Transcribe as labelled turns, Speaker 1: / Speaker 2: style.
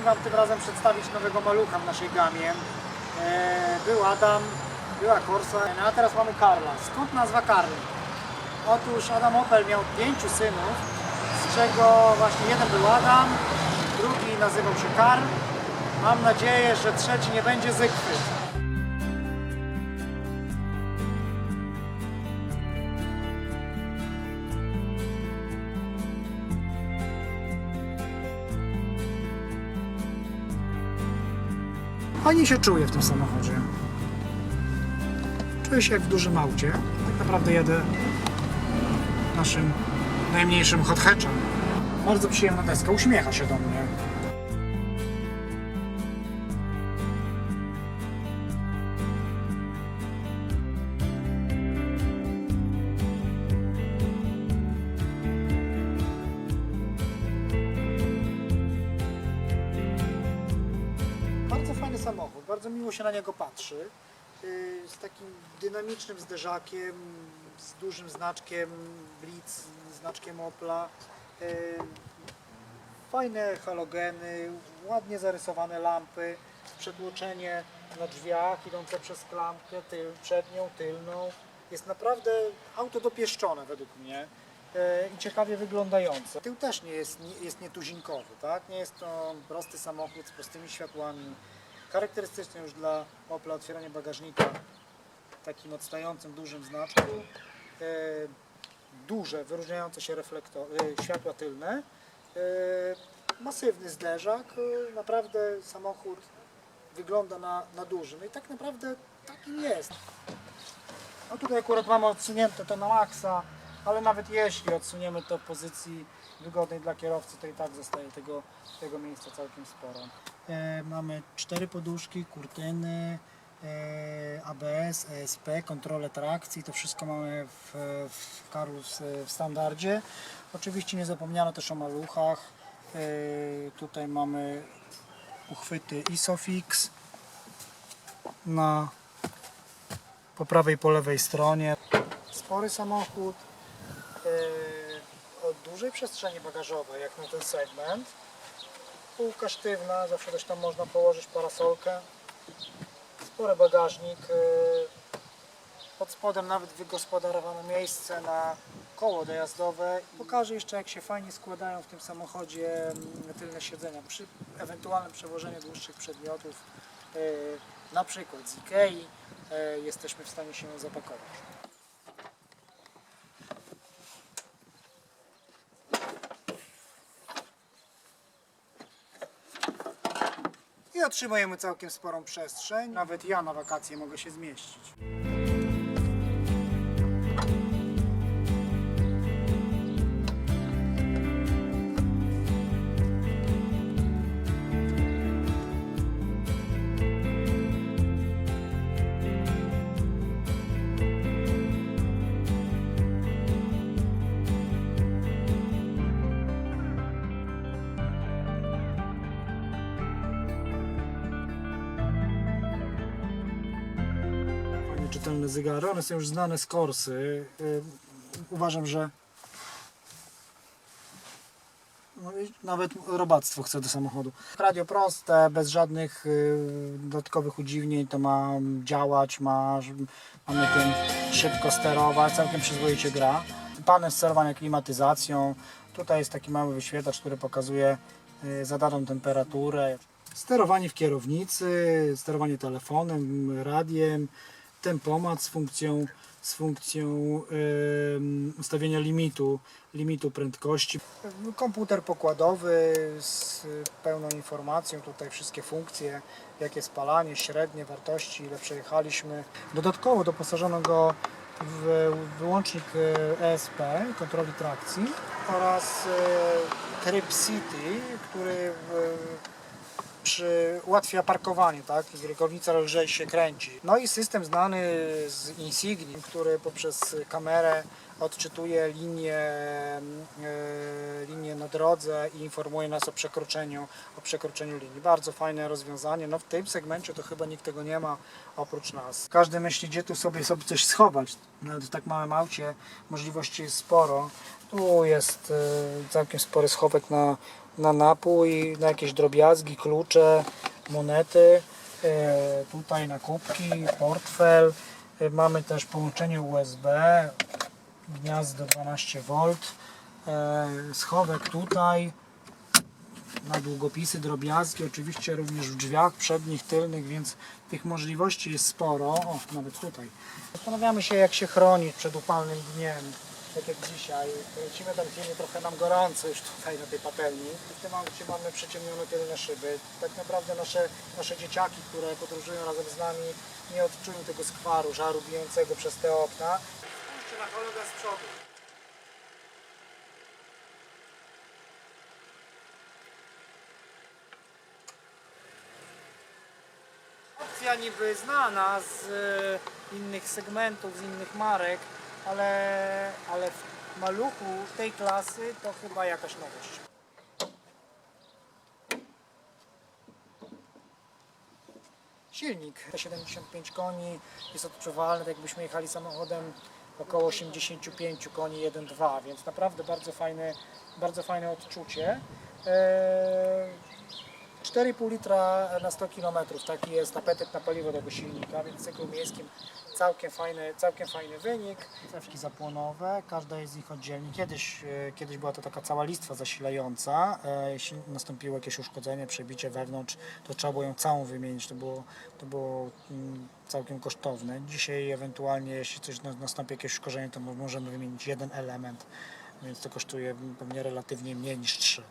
Speaker 1: chcieliśmy Wam tym razem przedstawić nowego malucha w naszej gamie. E, Był Adam, była Corsa, a teraz mamy Karla. Skąd nazwa Karl? Otóż Adam Opel miał pięciu synów, z czego właśnie jeden był Adam, drugi nazywał się Karl. Mam nadzieję, że trzeci nie będzie Zygfryd. Fajnie się czuję w tym samochodzie. Czuję się jak w dużym aucie. Tak naprawdę jadę naszym najmniejszym hot hatchem. Bardzo przyjemna deska, uśmiecha się do mnie. Bardzo miło się na niego patrzy. Yy, Z takim dynamicznym zderzakiem, z dużym znaczkiem Blitz, znaczkiem Opla. Yy, Fajne halogeny, ładnie zarysowane lampy, przedłoczenie na drzwiach idące przez klamkę tyl, przednią, tylną. Jest naprawdę auto dopieszczone według mnie e, i ciekawie wyglądające. Tył też nie jest, nie, jest nietuzinkowy, tak? Nie jest to prosty samochód z prostymi światłami. Charakterystyczne już dla Opla otwieranie bagażnika takim odstającym dużym znaczku. E, duże, wyróżniające się reflektor, e, światła tylne. E, masywny zderzak. Naprawdę samochód wygląda na, na duży. No i tak naprawdę takim jest. No tutaj akurat mamy odsunięte to na maksa, ale nawet jeśli odsuniemy to pozycji wygodnej dla kierowcy, to i tak zostaje tego, tego miejsca całkiem sporo. E, mamy cztery poduszki, kurtyny, e, ABS, ESP, kontrolę trakcji, to wszystko mamy w, w e, w standardzie. Oczywiście nie zapomniano też o maluchach. E, tutaj mamy uchwyty ISOFIX na po prawej po lewej stronie. Spory samochód o dużej przestrzeni bagażowej, jak na ten segment. Półka sztywna, zawsze też tam można położyć parasolkę. Spory bagażnik. Yy, pod spodem nawet wygospodarowane miejsce na koło dojazdowe. Pokażę jeszcze jak się fajnie składają w tym samochodzie mm, tylne siedzenia przy ewentualnym przewożeniu dłuższych przedmiotów, yy, na przykład z Ikei, yy, jesteśmy w stanie się zapakować. I otrzymujemy całkiem sporą przestrzeń. Nawet ja na wakacje mogę się zmieścić. Czytelne zegary. One są już znane z Korsy. Yy, Uważam, że no nawet robactwo chce do samochodu. Radio proste, bez żadnych yy, dodatkowych udziwnień, to ma działać, ma, mamy tym szybko sterować, całkiem przyzwoicie gra. Panel sterowania klimatyzacją. Tutaj jest taki mały wyświetlacz, który pokazuje yy, zadaną temperaturę. Sterowanie w kierownicy, sterowanie telefonem, radiem, tempomat z funkcją, z funkcją em, ustawienia limitu, limitu prędkości. Komputer pokładowy z pełną informacją, tutaj wszystkie funkcje, jakie spalanie, średnie wartości, ile przejechaliśmy. Dodatkowo doposażono go w wyłącznik e, ESP, kontroli trakcji oraz e, tryb City, który przy, ułatwia parkowanie, tak? Kierownica lżej się kręci. No i system znany z Insigni, który poprzez kamerę odczytuje linię, e, linię na drodze i informuje nas o przekroczeniu, o przekroczeniu linii. Bardzo fajne rozwiązanie. No w tym segmencie to chyba nikt tego nie ma oprócz nas. Każdy myśli, gdzie tu sobie, sobie coś schować. Nawet w tak małym aucie możliwości jest sporo. Tu jest e, całkiem spory schowek na na napój, na jakieś drobiazgi, klucze, monety. E, tutaj na kubki, portfel. E, mamy też połączenie USB, gniazdo 12V, e, schowek tutaj, na długopisy, drobiazgi, oczywiście również w drzwiach przednich, tylnych, więc tych możliwości jest sporo. O, nawet tutaj. Zastanawiamy się, jak się chronić przed upalnym dniem, tak jak dzisiaj. Lecimy tam pilnie, trochę nam gorąco już tutaj na tej patelni. W tym momencie mamy przyciemnione tylne szyby. Tak naprawdę nasze, nasze dzieciaki, które podróżują razem z nami, nie odczują tego skwaru, żaru bijącego przez te okna. Na z przodu. Opcja niby znana z e, innych segmentów, z innych marek, ale, ale w maluchu tej klasy to chyba jakaś nowość. Silnik 75 koni jest odczuwalny, tak jakbyśmy jechali samochodem około 85 koni 1.2, więc naprawdę bardzo fajne, bardzo fajne odczucie. Eee, 4,5 litra na 100 km, taki jest apetyt na paliwo tego silnika, więc w cyklu miejskim całkiem fajny, całkiem fajny wynik. Cewki zapłonowe, każda jest z nich oddzielnie. Kiedyś, e, kiedyś była to taka cała listwa zasilająca, e, jeśli nastąpiło jakieś uszkodzenie, przebicie wewnątrz, to trzeba było ją całą wymienić, to było, to było mm, całkiem kosztowne. Dzisiaj ewentualnie, jeśli coś na- nastąpi jakieś uszkodzenie, to mo- możemy wymienić jeden element, więc to kosztuje pewnie relatywnie mniej niż trzy.